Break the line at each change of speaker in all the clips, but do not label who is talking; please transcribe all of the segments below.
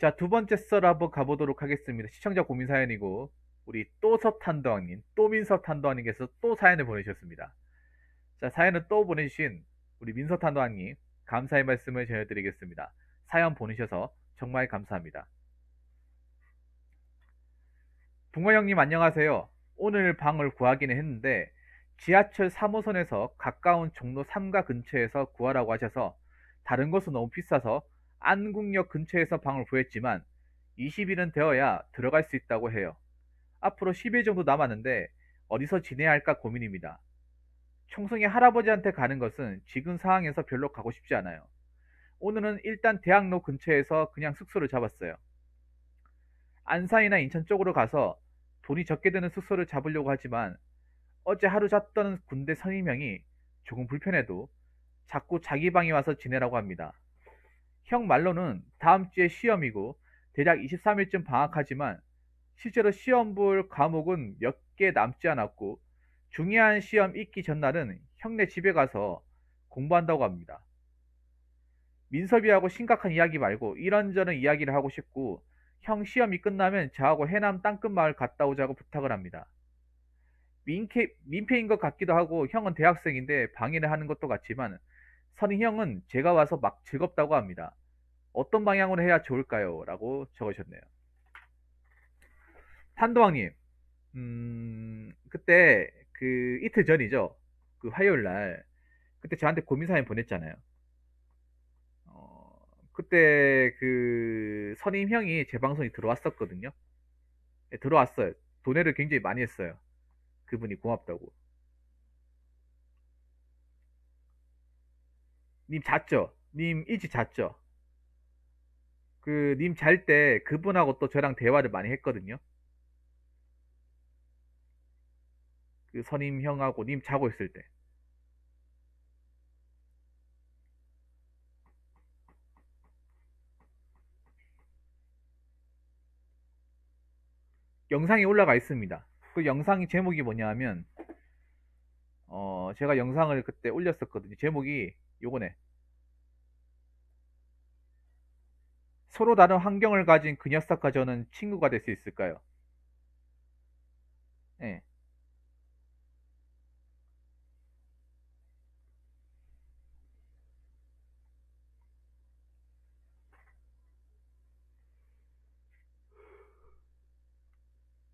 자, 두 번째 썰 한번 가보도록 하겠습니다. 시청자 고민 사연이고, 우리 또섭탄도왕님, 또민섭탄도왕님께서 또 사연을 보내주셨습니다. 자, 사연을 또 보내주신 우리 민섭탄도왕님, 감사의 말씀을 전해드리겠습니다. 사연 보내셔서 정말 감사합니다. 붕어 형님 안녕하세요. 오늘 방을 구하기는 했는데, 지하철 3호선에서 가까운 종로 3가 근처에서 구하라고 하셔서, 다른 곳은 너무 비싸서 안국역 근처에서 방을 구했지만 20일은 되어야 들어갈 수 있다고 해요. 앞으로 10일 정도 남았는데 어디서 지내야 할까 고민입니다. 청송의 할아버지한테 가는 것은 지금 상황에서 별로 가고 싶지 않아요. 오늘은 일단 대학로 근처에서 그냥 숙소를 잡았어요. 안산이나 인천 쪽으로 가서 돈이 적게 드는 숙소를 잡으려고 하지만 어제 하루 잤던 군대 선임형이 조금 불편해도 자꾸 자기 방에 와서 지내라고 합니다. 형 말로는 다음 주에 시험이고 대략 23일쯤 방학하지만 실제로 시험 볼 과목은 몇 개 남지 않았고 중요한 시험 있기 전날은 형네 집에 가서 공부한다고 합니다. 민섭이하고 심각한 이야기 말고 이런저런 이야기를 하고 싶고 형 시험이 끝나면 저하고 해남 땅끝 마을 갔다 오자고 부탁을 합니다. 민폐, 민폐인 것 같기도 하고 형은 대학생인데 방해를 하는 것도 같지만 선희 형은 제가 와서 막 즐겁다고 합니다. 어떤 방향으로 해야 좋을까요? 라고 적으셨네요. 탄도왕님, 음, 그때 그 이틀 전이죠. 그 화요일 날. 그때 저한테 고민 사연 보냈잖아요. 어, 그때 그 선임 형이 제 방송에 들어왔었거든요. 네, 들어왔어요. 돈해를 굉장히 많이 했어요. 그분이 고맙다고. 님 잤죠? 님 일찍 잤죠? 그 님 잘 때 그분하고 또 저랑 대화를 많이 했거든요. 그 선임 형하고 님 자고 있을 때. 영상이 올라가 있습니다. 그 영상이 제목이 뭐냐 하면 어 제가 영상을 그때 올렸었거든요. 제목이 요거네. 서로 다른 환경을 가진 그 녀석과 저는 친구가 될 수 있을까요? 예.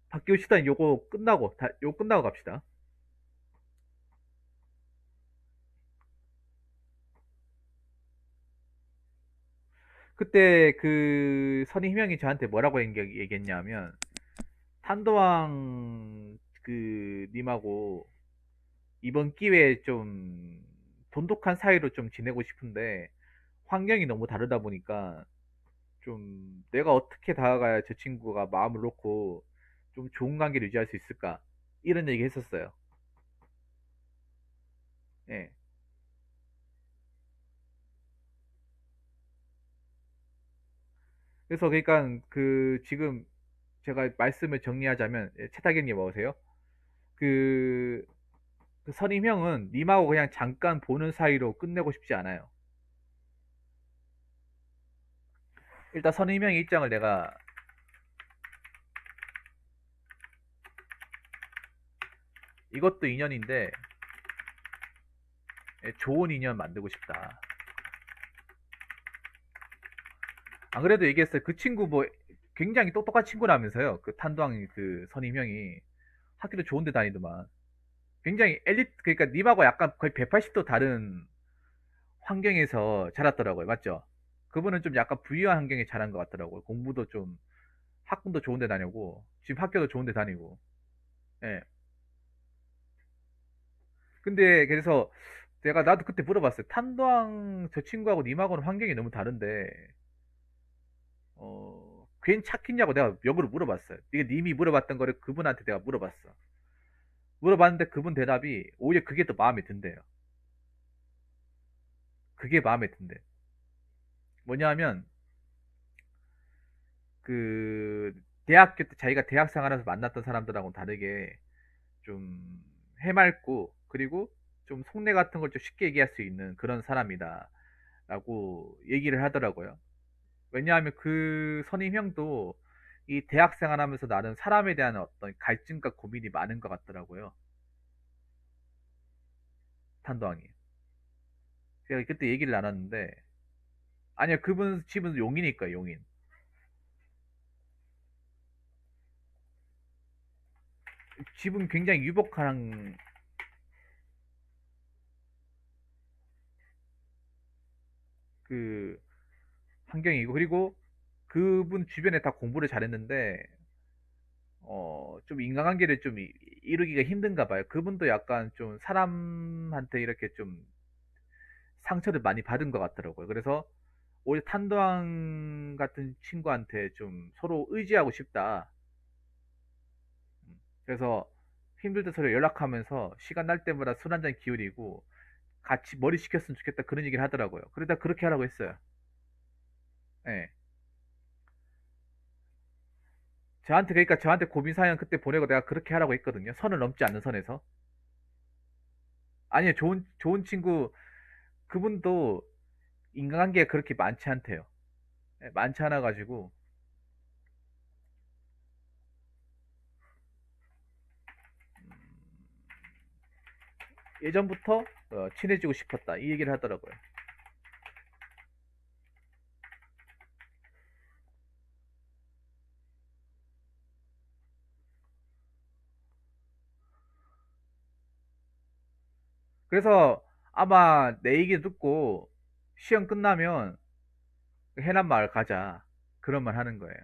바뀌우시다 요거 끝나고 다, 요거 끝나고 갑시다. 그때 그 선임 희명이 저한테 뭐라고 얘기- 얘기했냐면 탄도왕 그 님하고 이번 기회에 좀 돈독한 사이로 좀 지내고 싶은데 환경이 너무 다르다 보니까 좀 내가 어떻게 다가가야 저 친구가 마음을 놓고 좀 좋은 관계를 유지할 수 있을까 이런 얘기 했었어요. 예. 그래서 그러니까 그 지금 제가 말씀을 정리하자면 예, 채탁형님 어서세요. 그, 그 선임형은 님하고 그냥 잠깐 보는 사이로 끝내고 싶지 않아요. 일단 선임형의 입장을 내가 이것도 인연인데 예, 좋은 인연 만들고 싶다. 안 그래도 얘기했어요. 그 친구 뭐 굉장히 똑똑한 친구라면서요. 그 탄도왕 그 선임형이 학교도 좋은데 다니더만. 굉장히 엘리트 그러니까 님하고 약간 거의 180도 다른 환경에서 자랐더라고요. 맞죠? 그분은 좀 약간 부유한 환경에 자란 것 같더라고요. 공부도 좀 학군도 좋은 데 다니고 지금 학교도 좋은 데 다니고. 예. 근데 그래서 내가 나도 그때 물어봤어요. 탄도왕 저 친구하고 님하고는 환경이 너무 다른데 어 괜찮겠냐고 내가 역으로 물어봤어요. 이게 님이 물어봤던 거를 그분한테 내가 물어봤어. 물어봤는데 그분 대답이 오히려 그게 더 마음에 든대요. 그게 마음에 든대. 뭐냐면 그 대학교 때 자기가 대학 생활에서 만났던 사람들하고는 다르게 좀 해맑고 그리고 좀 속내 같은 걸 좀 쉽게 얘기할 수 있는 그런 사람이다 라고 얘기를 하더라고요. 왜냐하면 그 선임형도 이 대학생 활 하면서 나는 사람에 대한 어떤 갈증과 고민이 많은 것 같더라고요. 탄도왕이. 제가 그때 얘기를 나눴는데, 아니요, 그분 집은 용이니까, 용인. 집은 굉장히 유복한 그 환경이고 그리고 그분 주변에 다 공부를 잘했는데 어, 좀 인간관계를 좀 이- 이루기가 힘든가 봐요. 그분도 약간 좀 사람한테 이렇게 좀 상처를 많이 받은 것 같더라고요. 그래서 오히려 탄도왕 같은 친구한테 좀 서로 의지하고 싶다. 그래서 힘들 때 서로 연락하면서 시간 날 때마다 술 한 잔 기울이고 같이 머리 식혔으면 좋겠다 그런 얘기를 하더라고요. 그러다 그렇게 하라고 했어요. 예. 저한테 그러니까 저한테 고민 사연 그때 보내고 내가 그렇게 하라고 했거든요. 선을 넘지 않는 선에서. 아니요, 좋은 좋은 친구 그분도 인간관계가 그렇게 많지 않대요. 예, 많지 않아 가지고 예전부터 어, 친해지고 싶었다 이 얘기를 하더라고요. 그래서 아마 내 얘기 듣고 시험 끝나면 해남 마을 가자 그런 말 하는 거예요.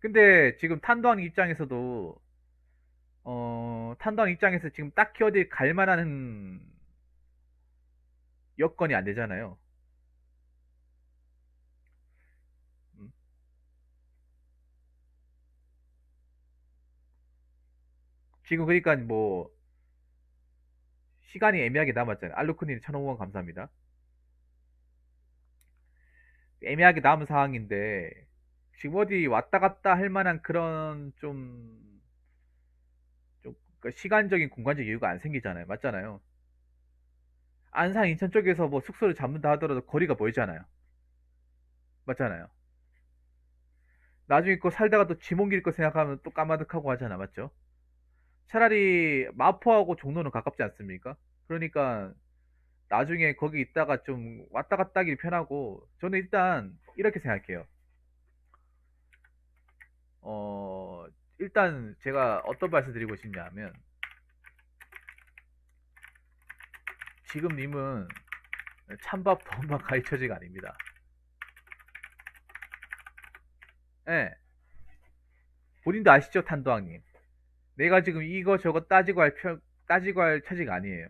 근데 지금 탄도한 입장에서도 어, 탄도한 입장에서 지금 딱히 어디 갈 만한 여건이 안 되잖아요. 지금 그러니까 뭐 시간이 애매하게 남았잖아요. 알루크님 1,500원 감사합니다. 애매하게 남은 상황인데 지금 어디 왔다 갔다 할 만한 그런 좀, 좀 그러니까 시간적인 공간적 여유가 안 생기잖아요. 맞잖아요. 안산 인천 쪽에서 뭐 숙소를 잡는다 하더라도 거리가 멀잖아요. 맞잖아요. 나중에 거 살다가 또 지몽 길 거 생각하면 또 까마득하고 하잖아. 맞죠? 차라리 마포하고 종로는 가깝지 않습니까? 그러니까 나중에 거기 있다가 좀 왔다 갔다 하기 편하고 저는 일단 이렇게 생각해요. 어, 일단 제가 어떤 말씀 드리고 싶냐면 지금 님은 찬밥 더운밥 가르쳐지가 아닙니다. 예. 본인도 아시죠, 탄도왕님? 내가 지금 이거 저거 따지고 할 편, 따지고 할 처지가 아니에요.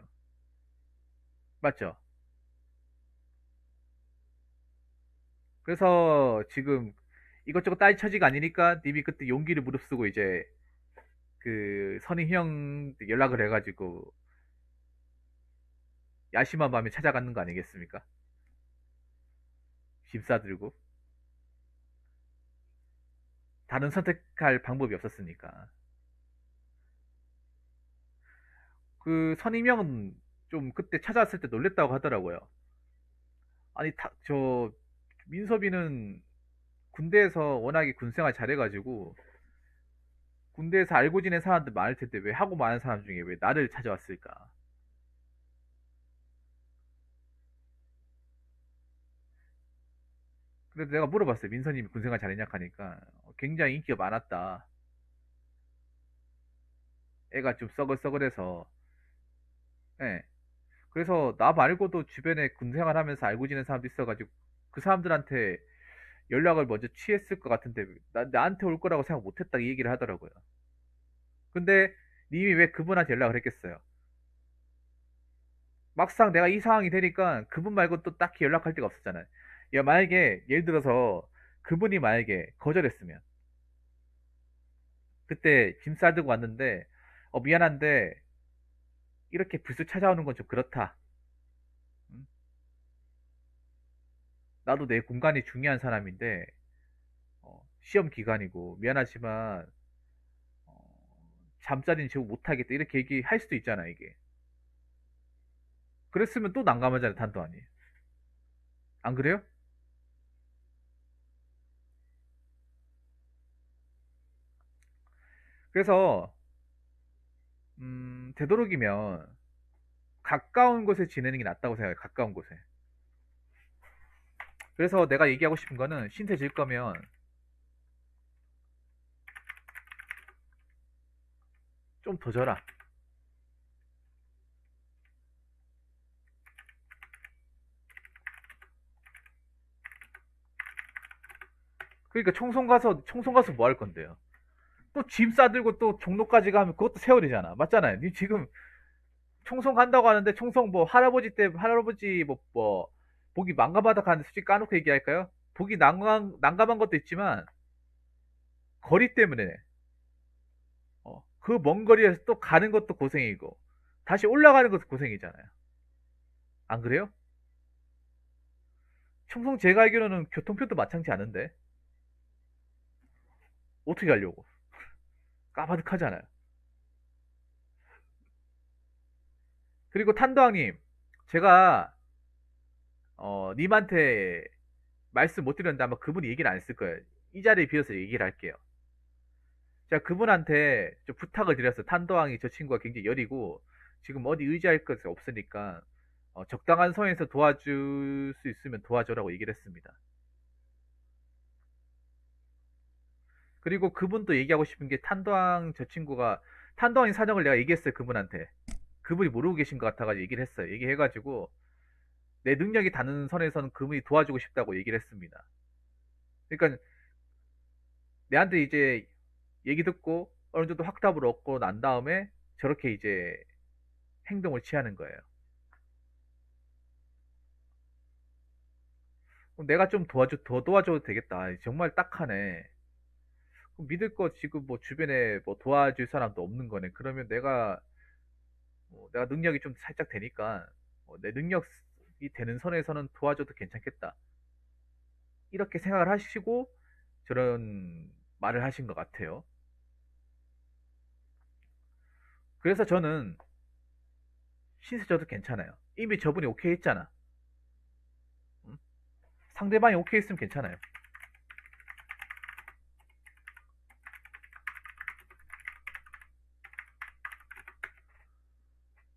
맞죠? 그래서 지금 이것저것 따질 처지가 아니니까 님이 그때 용기를 무릅쓰고 이제 그 선임 형 연락을 해가지고 야심한 밤에 찾아가는 거 아니겠습니까? 짐 싸들고 다른 선택할 방법이 없었으니까 그 선임 형은 좀 그때 찾아왔을 때 놀랬다고 하더라고요. 아니 다, 저 민섭이는 군대에서 워낙에 군생활 잘해가지고 군대에서 알고 지낸 사람들 많을 텐데 왜 하고 많은 사람 중에 왜 나를 찾아왔을까? 그래서 내가 물어봤어요. 민서님이 군생활 잘했냐 하니까 어, 굉장히 인기가 많았다. 애가 좀 써글써글해서 예. 그래서 나 말고도 주변에 군생활 하면서 알고 지낸 사람도 있어가지고 그 사람들한테 연락을 먼저 취했을 것 같은데 나, 나한테 올 거라고 생각 못했다 이 얘기를 하더라고요. 근데 님이 왜 그분한테 연락을 했겠어요? 막상 내가 이 상황이 되니까 그분 말고 또 딱히 연락할 데가 없었잖아요. 야, 만약에 예를 들어서 그분이 만약에 거절했으면 그때 짐 싸들고 왔는데 어 미안한데 이렇게 불쑥 찾아오는 건 좀 그렇다. 음? 나도 내 공간이 중요한 사람인데 어, 시험 기간이고 미안하지만 어, 잠자리는 제고 못하겠다 이렇게 얘기할 수도 있잖아 이게. 그랬으면 또 난감하잖아 단도 아니. 안 그래요? 그래서 음, 되도록이면 가까운 곳에 지내는 게 낫다고 생각해요. 가까운 곳에. 그래서 내가 얘기하고 싶은 거는 신세 질 거면 좀 더 져라. 그러니까 청송 가서 청송 가서 뭐 할 건데요? 또 짐 싸들고 또 종로까지 가면 그것도 세월이잖아. 맞잖아요. 니 지금 청송 간다고 하는데 청송 뭐 할아버지 때 할아버지 뭐, 뭐 보기 난감하다 가는데 솔직히 까놓고 얘기할까요? 보기 난감 난감한 것도 있지만 거리 때문에 어, 그 먼 거리에서 또 가는 것도 고생이고 다시 올라가는 것도 고생이잖아요. 안 그래요? 청송 제가 알기로는 교통표도 마땅치 않은데 어떻게 가려고? 까마득하잖아요. 그리고 탄도왕님, 제가 어, 님한테 말씀 못 드렸는데 아마 그분이 얘기를 안 했을 거예요. 이 자리에 비어서 얘기를 할게요. 제가 그분한테 좀 부탁을 드렸어요. 탄도왕이 저 친구가 굉장히 여리고 지금 어디 의지할 것이 없으니까 어, 적당한 선에서 도와줄 수 있으면 도와줘라고 얘기를 했습니다. 그리고 그분도 얘기하고 싶은 게 탄도왕 저 친구가 탄도왕의 사정을 내가 얘기했어요. 그분한테. 그분이 모르고 계신 것 같아가지고 얘기를 했어요. 얘기해가지고 내 능력이 닿는 선에서는 그분이 도와주고 싶다고 얘기를 했습니다. 그러니까 내한테 이제 얘기 듣고 어느 정도 확답을 얻고 난 다음에 저렇게 이제 행동을 취하는 거예요. 내가 좀 도와줘, 더 도와줘도 되겠다. 정말 딱하네. 그럼 믿을 거 지금 뭐 주변에 뭐 도와줄 사람도 없는 거네. 그러면 내가 뭐 내가 능력이 좀 살짝 되니까 뭐 내 능력이 되는 선에서는 도와줘도 괜찮겠다. 이렇게 생각을 하시고 저런 말을 하신 것 같아요. 그래서 저는 신세 져도 괜찮아요. 이미 저분이 오케이 했잖아. 응? 상대방이 오케이 했으면 괜찮아요.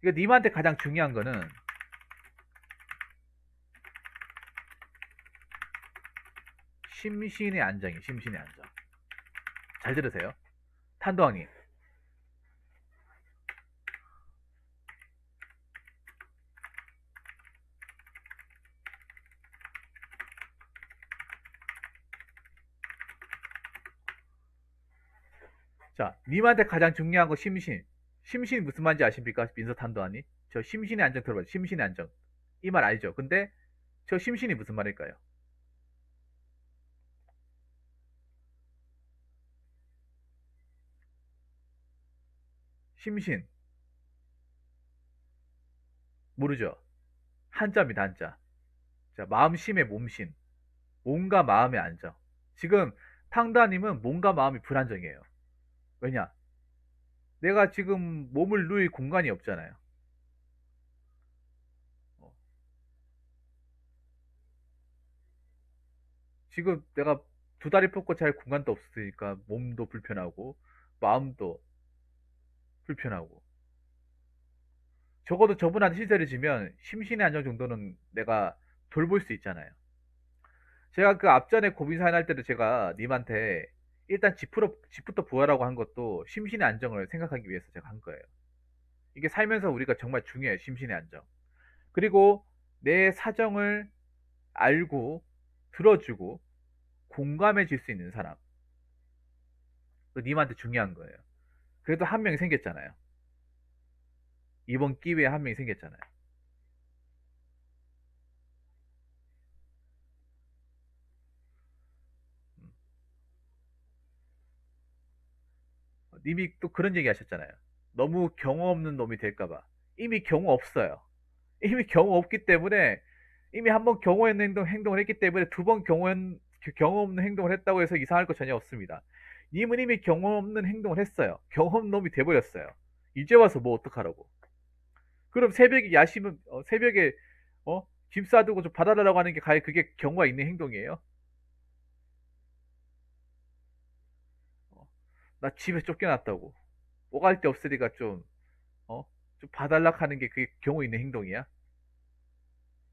이거 님한테 가장 중요한 거는 심신의 안정이에요. 심신의 안정. 잘 들으세요. 탄도왕님. 자, 님한테 가장 중요한 거 심신. 심신이 무슨 말인지 아십니까? 민서 탄도하니? 저 심신의 안정 들어봐요. 심신의 안정. 이 말 알죠? 근데 저 심신이 무슨 말일까요? 심신. 모르죠? 한자입니다, 한자. 자, 마음심의 몸신. 몸과 마음의 안정. 지금 탕다님은 몸과 마음이 불안정이에요. 왜냐? 내가 지금 몸을 누일 공간이 없잖아요. 어. 지금 내가 두 다리 뻗고 잘 공간도 없으니까 몸도 불편하고 마음도 불편하고 적어도 저분한테 시세를 지면 심신의 안정 정도는 내가 돌볼 수 있잖아요. 제가 그 앞전에 고민 사연 할 때도 제가 님한테 일단 집부터, 집부터 부활하고 한 것도 심신의 안정을 생각하기 위해서 제가 한 거예요. 이게 살면서 우리가 정말 중요해요. 심신의 안정. 그리고 내 사정을 알고 들어주고 공감해 줄 수 있는 사람. 그 님한테 중요한 거예요. 그래도 한 명이 생겼잖아요. 이번 기회에 한 명이 생겼잖아요. 님이 또 그런 얘기 하셨잖아요. 너무 경험 없는 놈이 될까봐. 이미 경험 없어요. 이미 경험 없기 때문에, 이미 한 번 경험 없는 행동, 행동을 했기 때문에 두 번 경험, 경험 없는 행동을 했다고 해서 이상할 거 전혀 없습니다. 님은 이미 경험 없는 행동을 했어요. 경험 놈이 돼버렸어요. 이제 와서 뭐 어떡하라고. 그럼 새벽에 야심은, 어, 새벽에, 어? 짐 싸두고 좀 받아달라고 하는 게 과연 그게 경우가 있는 행동이에요? 나 집에 쫓겨났다고. 오갈 데 없으니까 좀, 어? 좀 봐달라 하는 게 그게 경우 있는 행동이야?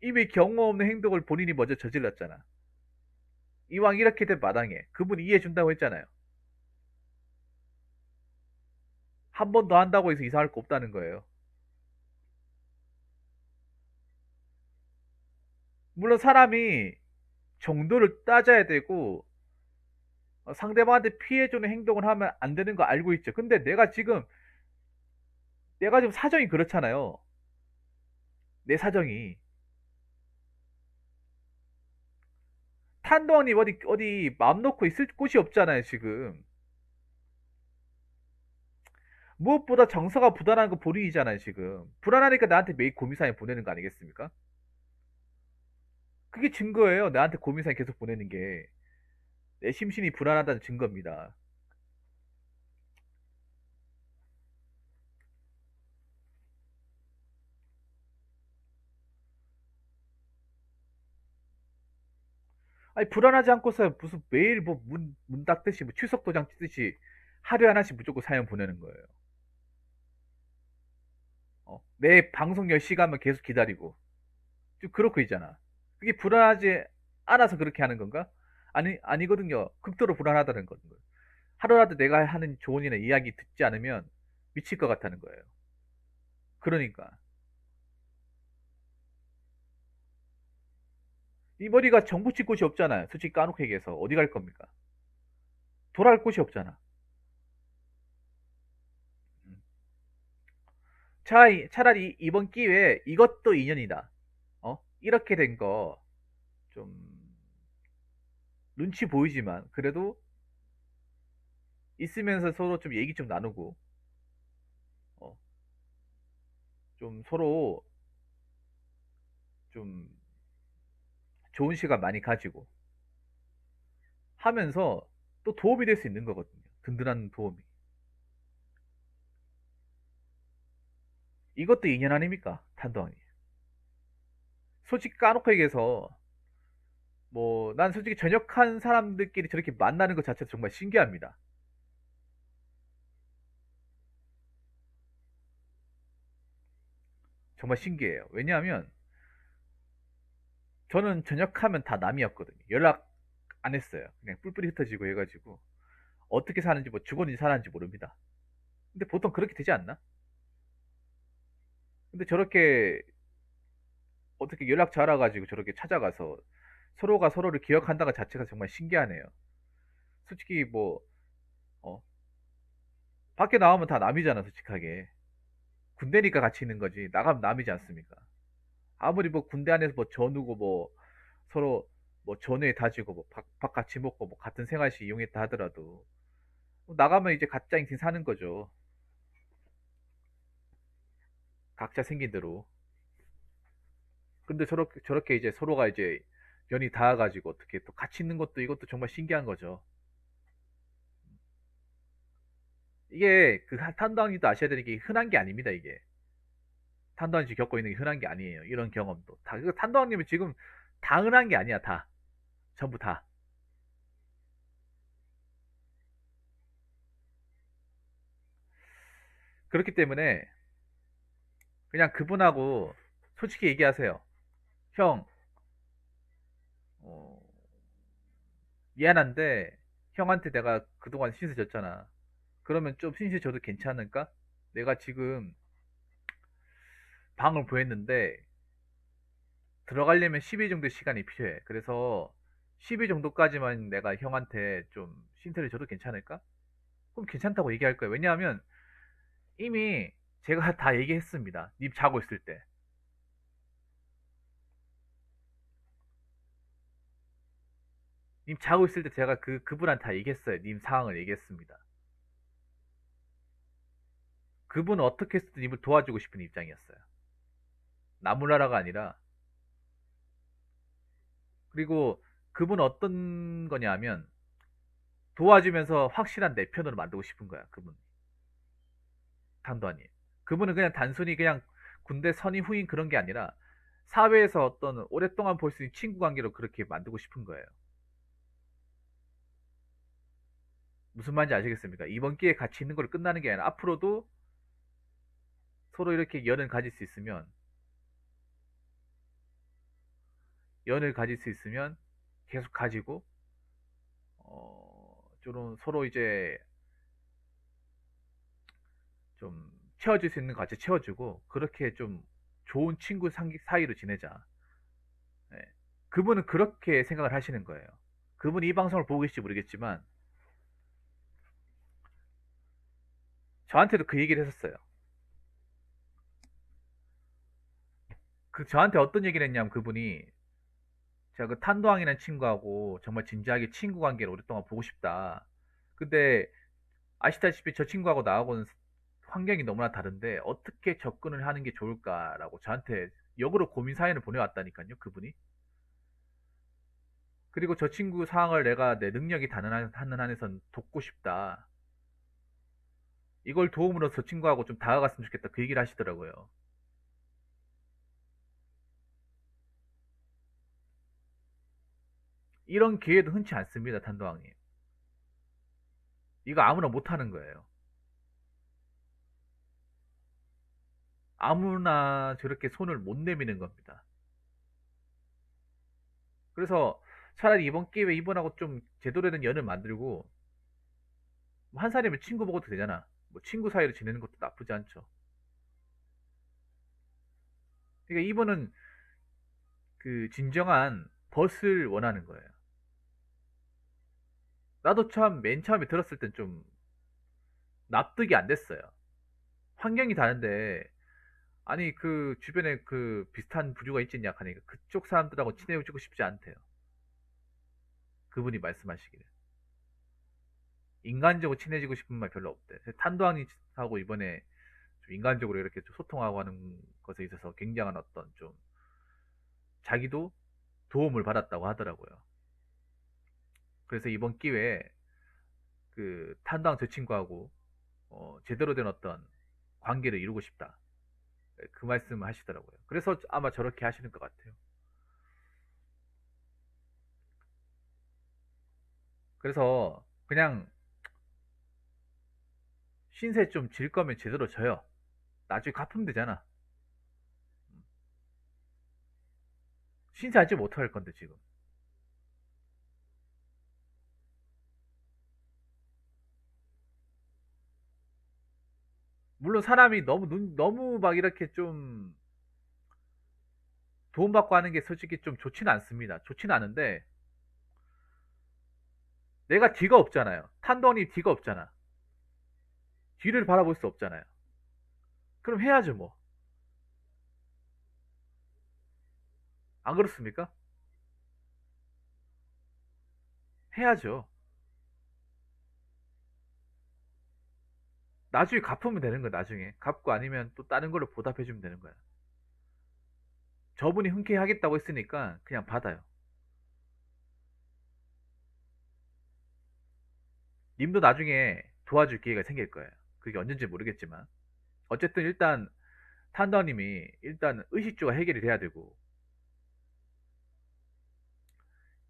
이미 경우 없는 행동을 본인이 먼저 저질렀잖아. 이왕 이렇게 된 마당에 그분 이해해준다고 했잖아요. 한 번 더 한다고 해서 이상할 거 없다는 거예요. 물론 사람이 정도를 따져야 되고 어, 상대방한테 피해주는 행동을 하면 안 되는 거 알고 있죠. 근데 내가 지금 내가 지금 사정이 그렇잖아요. 내 사정이 탄도원이 어디 어디 마음 놓고 있을 곳이 없잖아요 지금. 무엇보다 정서가 불안한 거 본인이잖아요 지금. 불안하니까 나한테 매일 고민사연 보내는 거 아니겠습니까? 그게 증거예요. 나한테 고민사연 계속 보내는 게. 내 심신이 불안하다는 증거입니다. 아니 불안하지 않고서 무슨 매일 뭐 문 문 닫듯이 뭐 출석 도장 찍듯이 하루에 하나씩 무조건 사연 보내는 거예요. 어, 내 방송 10시간만 계속 기다리고 좀 그렇고 있잖아. 그게 불안하지 않아서 그렇게 하는 건가? 아니 아니거든요. 극도로 불안하다는 거는 거예요. 하루라도 내가 하는 조언이나 이야기 듣지 않으면 미칠 것 같다는 거예요. 그러니까 이 머리가 정부 칠 곳이 없잖아요. 솔직히 까놓고 얘기해서 어디 갈 겁니까? 돌아갈 곳이 없잖아. 음. 차, 차라리 이번 기회에 이것도 인연이다. 어? 이렇게 된 거 좀 눈치 보이지만 그래도 있으면서 서로 좀 얘기 좀 나누고 어, 좀 서로 좀 좋은 시간 많이 가지고 하면서 또 도움이 될 수 있는 거거든요. 든든한 도움이. 이것도 인연 아닙니까? 탄도왕이. 솔직히 까놓고 얘기해서 뭐 난 솔직히 전역한 사람들끼리 저렇게 만나는 것 자체도 정말 신기합니다. 정말 신기해요. 왜냐하면 저는 전역하면 다 남이었거든요. 연락 안 했어요. 그냥 뿔뿔이 흩어지고 해가지고 어떻게 사는지 뭐 죽었는지 살았는지 모릅니다. 근데 보통 그렇게 되지 않나? 근데 저렇게 어떻게 연락 잘 와가지고 저렇게 찾아가서 서로가 서로를 기억한다가 자체가 정말 신기하네요. 솔직히 뭐 어, 밖에 나오면 다 남이잖아, 솔직하게. 군대니까 같이 있는 거지. 나가면 남이지 않습니까? 아무리 뭐 군대 안에서 뭐 전우고 뭐 서로 뭐 전우에 다지고 뭐 밥, 밥 같이 먹고 뭐 같은 생활시 이용했다 하더라도 뭐 나가면 이제 가짜 인생 사는 거죠. 각자 생긴 대로. 근데 저렇게 저렇게 이제 서로가 이제 연이 닿아가지고 어떻게 또 같이 있는 것도 이것도 정말 신기한 거죠. 이게 그 탄도왕님도 아셔야 되는 게 흔한 게 아닙니다, 이게. 탄도왕님이 겪고 있는 게 흔한 게 아니에요. 이런 경험도. 다, 그 탄도왕님이 지금 다 흔한 게 아니야, 다. 전부 다. 그렇기 때문에 그냥 그분하고 솔직히 얘기하세요. 형, 어, 미안한데 형한테 내가 그동안 신세 졌잖아. 그러면 좀 신세 져도 괜찮을까? 내가 지금 방을 구했는데 들어가려면 10일 정도 시간이 필요해. 그래서 10일 정도까지만 내가 형한테 좀 신세를 줘도 괜찮을까? 그럼 괜찮다고 얘기할 거예요. 왜냐하면 이미 제가 다 얘기했습니다. 님 자고 있을 때. 님 자고 있을 때 제가 그 그분한테 다 얘기했어요. 님 상황을 얘기했습니다. 그분은 어떻게 해서든 님을 도와주고 싶은 입장이었어요. 나몰라라가 아니라 그리고 그분은 어떤 거냐면 도와주면서 확실한 내 편으로 만들고 싶은 거야. 그분. 탄도아니. 그분은 그냥 단순히 그냥 군대 선임 후임 그런 게 아니라 사회에서 어떤 오랫동안 볼 수 있는 친구 관계로 그렇게 만들고 싶은 거예요. 무슨 말인지 아시겠습니까? 이번 기회에 같이 있는 걸로 끝나는 게 아니라 앞으로도 서로 이렇게 연을 가질 수 있으면 연을 가질 수 있으면 계속 가지고 어, 좀 서로 이제 좀 채워줄 수 있는 거 같이 채워주고 그렇게 좀 좋은 친구 사이로 지내자. 예. 그분은 그렇게 생각을 하시는 거예요. 그분이 이 방송을 보고 계실지 모르겠지만 저한테도 그 얘기를 했었어요. 그 저한테 어떤 얘기를 했냐면 그분이 제가 그 탄도왕이라는 친구하고 정말 진지하게 친구 관계를 오랫동안 보고 싶다. 근데 아시다시피 저 친구하고 나하고는 환경이 너무나 다른데 어떻게 접근을 하는 게 좋을까라고 저한테 역으로 고민 사연을 보내왔다니까요, 그분이. 그리고 저 친구 상황을 내가 내 능력이 닿는 한- 한에선 돕고 싶다. 이걸 도움으로 저 친구하고 좀 다가갔으면 좋겠다. 그 얘기를 하시더라고요. 이런 기회도 흔치 않습니다, 탄도왕님. 이거 아무나 못하는 거예요. 아무나 저렇게 손을 못 내미는 겁니다. 그래서 차라리 이번 기회에 이번하고 좀 제대로 된 연을 만들고 뭐한 살이면 친구 먹어도 되잖아. 뭐 친구 사이로 지내는 것도 나쁘지 않죠. 그러니까 이분은 그 진정한 벗을 원하는 거예요. 나도 참 맨 처음에 들었을 땐 좀 납득이 안 됐어요. 환경이 다른데 아니 그 주변에 그 비슷한 부류가 있지 않냐 하니까 그쪽 사람들하고 친해지고 싶지 않대요. 그분이 말씀하시기를. 인간적으로 친해지고 싶은 말 별로 없대. 탄도왕님하고 이번에 좀 인간적으로 이렇게 좀 소통하고 하는 것에 있어서 굉장한 어떤 좀 자기도 도움을 받았다고 하더라고요. 그래서 이번 기회에 그 탄도왕 저 친구하고 어, 제대로 된 어떤 관계를 이루고 싶다. 그 말씀을 하시더라고요. 그래서 아마 저렇게 하시는 것 같아요. 그래서 그냥 신세 좀 질 거면 제대로 져요. 나중에 갚으면 되잖아. 신세 알지 못할 건데 지금. 물론 사람이 너무 눈 너무 막 이렇게 좀 도움받고 하는 게 솔직히 좀 좋지는 않습니다. 좋지는 않은데 내가 뒤가 없잖아요. 탄도원이 뒤가 없잖아. 뒤를 바라볼 수 없잖아요. 그럼 해야죠 뭐. 안 그렇습니까? 해야죠. 나중에 갚으면 되는 거야, 나중에. 갚고 아니면 또 다른 걸로 보답해주면 되는 거야. 저분이 흔쾌히 하겠다고 했으니까 그냥 받아요. 님도 나중에 도와줄 기회가 생길 거예요. 그게 언젠지 모르겠지만. 어쨌든 일단 탄더님이 일단 의식주가 해결이 돼야 되고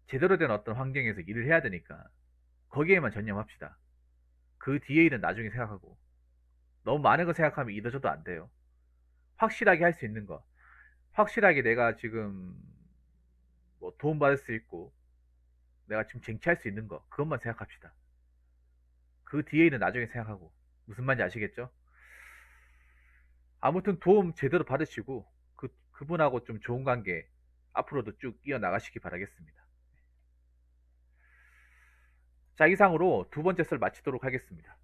제대로 된 어떤 환경에서 일을 해야 되니까 거기에만 전념합시다. 그 뒤에 일은 나중에 생각하고 너무 많은 거 생각하면 잊어져도 안 돼요. 확실하게 할 수 있는 거. 확실하게 내가 지금 뭐 도움받을 수 있고 내가 지금 쟁취할 수 있는 거 그것만 생각합시다. 그 뒤에 일은 나중에 생각하고 무슨 말인지 아시겠죠? 아무튼 도움 제대로 받으시고 그 그분하고 좀 좋은 관계 앞으로도 쭉 이어나가시기 바라겠습니다. 자 이상으로 두 번째 썰 마치도록 하겠습니다.